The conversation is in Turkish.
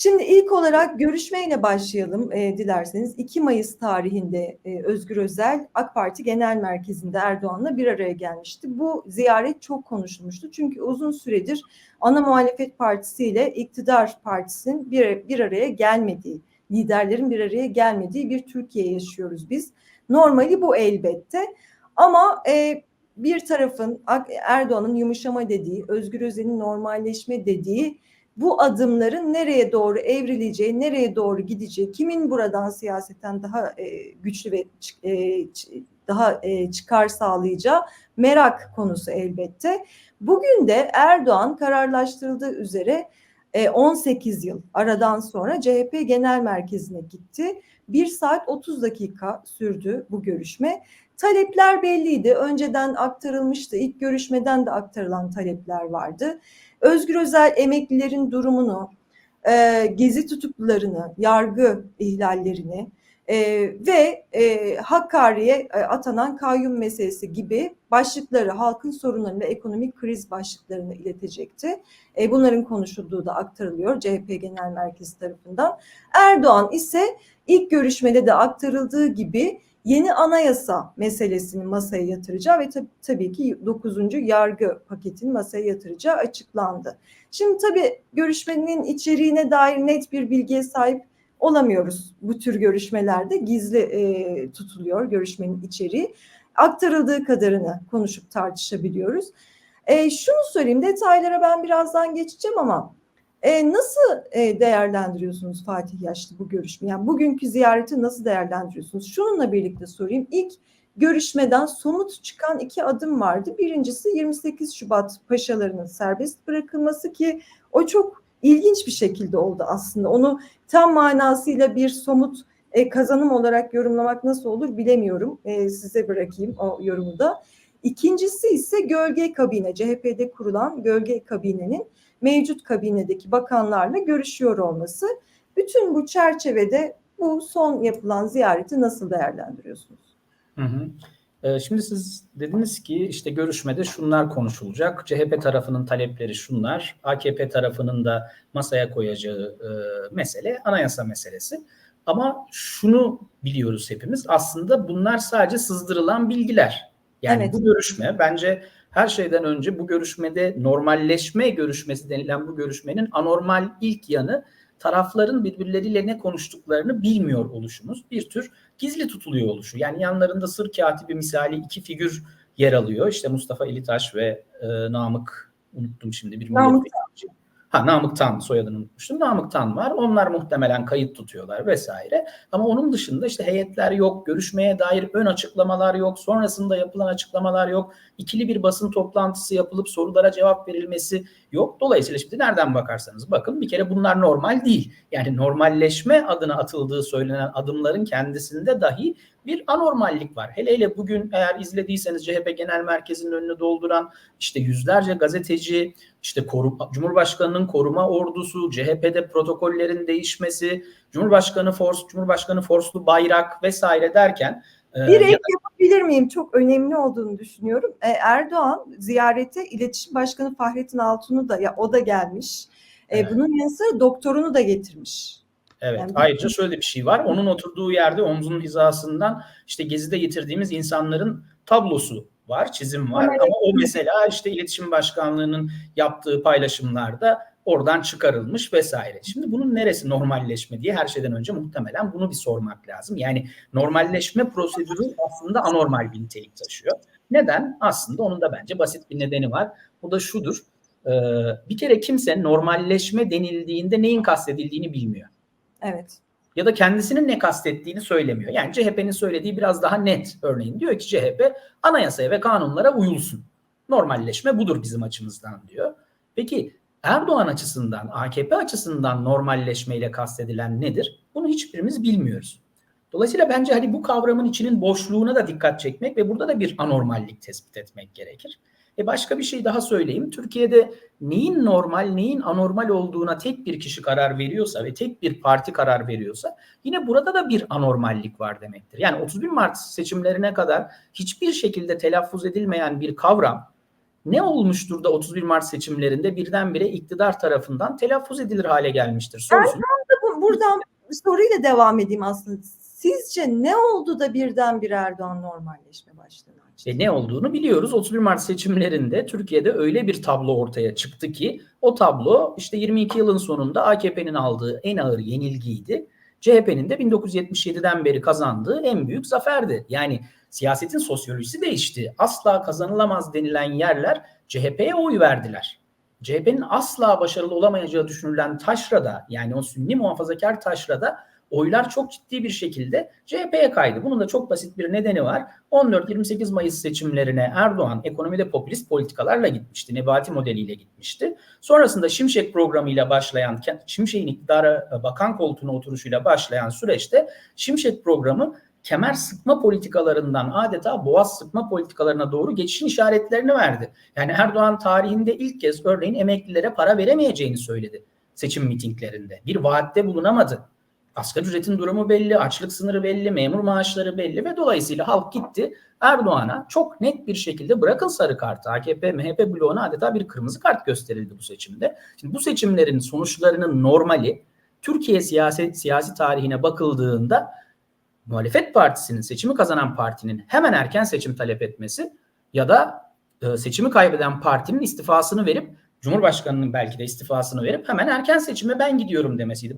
Şimdi ilk olarak görüşmeyle başlayalım e, dilerseniz. 2 Mayıs tarihinde e, Özgür Özel AK Parti Genel Merkezi'nde Erdoğan'la bir araya gelmişti. Bu ziyaret çok konuşulmuştu. Çünkü uzun süredir ana muhalefet partisi ile iktidar partisinin bir, bir araya gelmediği, liderlerin bir araya gelmediği bir Türkiye yaşıyoruz biz. Normali bu elbette. Ama e, bir tarafın Erdoğan'ın yumuşama dediği, Özgür Özel'in normalleşme dediği bu adımların nereye doğru evrileceği, nereye doğru gideceği, kimin buradan siyaseten daha e, güçlü ve e, daha e, çıkar sağlayacağı merak konusu elbette. Bugün de Erdoğan kararlaştırıldığı üzere e, 18 yıl aradan sonra CHP Genel Merkezi'ne gitti. 1 saat 30 dakika sürdü bu görüşme. Talepler belliydi. Önceden aktarılmıştı. İlk görüşmeden de aktarılan talepler vardı. Özgür Özel emeklilerin durumunu, gezi tutuklularını, yargı ihlallerini e, ve e, Hakkari'ye e, atanan kayyum meselesi gibi başlıkları, halkın sorunlarını ve ekonomik kriz başlıklarını iletecekti. E, bunların konuşulduğu da aktarılıyor CHP Genel Merkezi tarafından. Erdoğan ise ilk görüşmede de aktarıldığı gibi yeni anayasa meselesini masaya yatıracağı ve tab tabii ki 9. yargı paketini masaya yatıracağı açıklandı. Şimdi tabii görüşmenin içeriğine dair net bir bilgiye sahip olamıyoruz. Bu tür görüşmelerde gizli e, tutuluyor görüşmenin içeriği. Aktarıldığı kadarını konuşup tartışabiliyoruz. E, şunu söyleyeyim detaylara ben birazdan geçeceğim ama e, nasıl e, değerlendiriyorsunuz Fatih Yaşlı bu görüşme? Yani bugünkü ziyareti nasıl değerlendiriyorsunuz? Şununla birlikte sorayım. İlk görüşmeden somut çıkan iki adım vardı. Birincisi 28 Şubat paşalarının serbest bırakılması ki o çok ilginç bir şekilde oldu aslında. Onu tam manasıyla bir somut e, kazanım olarak yorumlamak nasıl olur bilemiyorum. E, size bırakayım o yorumu da. İkincisi ise gölge kabine, CHP'de kurulan gölge kabinenin mevcut kabinedeki bakanlarla görüşüyor olması. Bütün bu çerçevede bu son yapılan ziyareti nasıl değerlendiriyorsunuz? Hı hı. Ee, şimdi siz dediniz ki işte görüşmede şunlar konuşulacak. CHP tarafının talepleri şunlar. AKP tarafının da masaya koyacağı e, mesele anayasa meselesi. Ama şunu biliyoruz hepimiz. Aslında bunlar sadece sızdırılan bilgiler. Yani evet. bu görüşme bence her şeyden önce bu görüşmede normalleşme görüşmesi denilen bu görüşmenin anormal ilk yanı tarafların birbirleriyle ne konuştuklarını bilmiyor oluşumuz. Bir tür gizli tutuluyor oluşu. Yani yanlarında sır katibi misali iki figür yer alıyor. İşte Mustafa Elitaş ve e, Namık unuttum şimdi bir Namık Ha Namık Tan soyadını unutmuştum. Namık Tan var. Onlar muhtemelen kayıt tutuyorlar vesaire. Ama onun dışında işte heyetler yok, görüşmeye dair ön açıklamalar yok, sonrasında yapılan açıklamalar yok. İkili bir basın toplantısı yapılıp sorulara cevap verilmesi yok. Dolayısıyla şimdi nereden bakarsanız bakın bir kere bunlar normal değil. Yani normalleşme adına atıldığı söylenen adımların kendisinde dahi bir anormallik var. Hele hele bugün eğer izlediyseniz CHP Genel Merkezi'nin önünü dolduran işte yüzlerce gazeteci, işte koru, Cumhurbaşkanı'nın koruma ordusu, CHP'de protokollerin değişmesi, Cumhurbaşkanı Fors, Cumhurbaşkanı Forslu bayrak vesaire derken e, bir ek yapabilir miyim? Çok önemli olduğunu düşünüyorum. E, Erdoğan ziyarete İletişim Başkanı Fahrettin Altun'u da ya o da gelmiş. E, evet. Bunun yanı sıra doktorunu da getirmiş. Evet. Yani ayrıca şöyle bir şey var. Onun oturduğu yerde omzunun hizasından işte gezide yitirdiğimiz insanların tablosu var, çizim var. Ama, Ama o mesela işte iletişim başkanlığının yaptığı paylaşımlarda oradan çıkarılmış vesaire. Şimdi bunun neresi normalleşme diye her şeyden önce muhtemelen bunu bir sormak lazım. Yani normalleşme prosedürü aslında anormal bir nitelik taşıyor. Neden? Aslında onun da bence basit bir nedeni var. Bu da şudur. bir kere kimse normalleşme denildiğinde neyin kastedildiğini bilmiyor. Evet. Ya da kendisinin ne kastettiğini söylemiyor. Yani CHP'nin söylediği biraz daha net. Örneğin diyor ki CHP anayasaya ve kanunlara uyulsun. Normalleşme budur bizim açımızdan diyor. Peki Erdoğan açısından, AKP açısından normalleşmeyle kastedilen nedir? Bunu hiçbirimiz bilmiyoruz. Dolayısıyla bence hani bu kavramın içinin boşluğuna da dikkat çekmek ve burada da bir anormallik tespit etmek gerekir. E başka bir şey daha söyleyeyim. Türkiye'de neyin normal, neyin anormal olduğuna tek bir kişi karar veriyorsa ve tek bir parti karar veriyorsa yine burada da bir anormallik var demektir. Yani 31 Mart seçimlerine kadar hiçbir şekilde telaffuz edilmeyen bir kavram ne olmuştur da 31 Mart seçimlerinde birdenbire iktidar tarafından telaffuz edilir hale gelmiştir sorusunu. Bu- Buradan soruyla devam edeyim aslında. Sizce ne oldu da birdenbire Erdoğan normalleşme başladı? İşte ne olduğunu biliyoruz. 31 Mart seçimlerinde Türkiye'de öyle bir tablo ortaya çıktı ki o tablo işte 22 yılın sonunda AKP'nin aldığı en ağır yenilgiydi. CHP'nin de 1977'den beri kazandığı en büyük zaferdi. Yani siyasetin sosyolojisi değişti. Asla kazanılamaz denilen yerler CHP'ye oy verdiler. CHP'nin asla başarılı olamayacağı düşünülen taşrada yani o sünni muhafazakar taşrada oylar çok ciddi bir şekilde CHP'ye kaydı. Bunun da çok basit bir nedeni var. 14-28 Mayıs seçimlerine Erdoğan ekonomide popülist politikalarla gitmişti. Nebati modeliyle gitmişti. Sonrasında Şimşek programıyla başlayan, Şimşek'in iktidara e, bakan koltuğuna oturuşuyla başlayan süreçte Şimşek programı kemer sıkma politikalarından adeta boğaz sıkma politikalarına doğru geçişin işaretlerini verdi. Yani Erdoğan tarihinde ilk kez örneğin emeklilere para veremeyeceğini söyledi seçim mitinglerinde. Bir vaatte bulunamadı. Asgari ücretin durumu belli, açlık sınırı belli, memur maaşları belli ve dolayısıyla halk gitti Erdoğan'a çok net bir şekilde bırakın sarı kartı AKP, MHP bloğuna adeta bir kırmızı kart gösterildi bu seçimde. Şimdi bu seçimlerin sonuçlarının normali Türkiye siyasi, siyasi tarihine bakıldığında muhalefet partisinin seçimi kazanan partinin hemen erken seçim talep etmesi ya da e, seçimi kaybeden partinin istifasını verip Cumhurbaşkanının belki de istifasını verip hemen erken seçime ben gidiyorum demesiydi.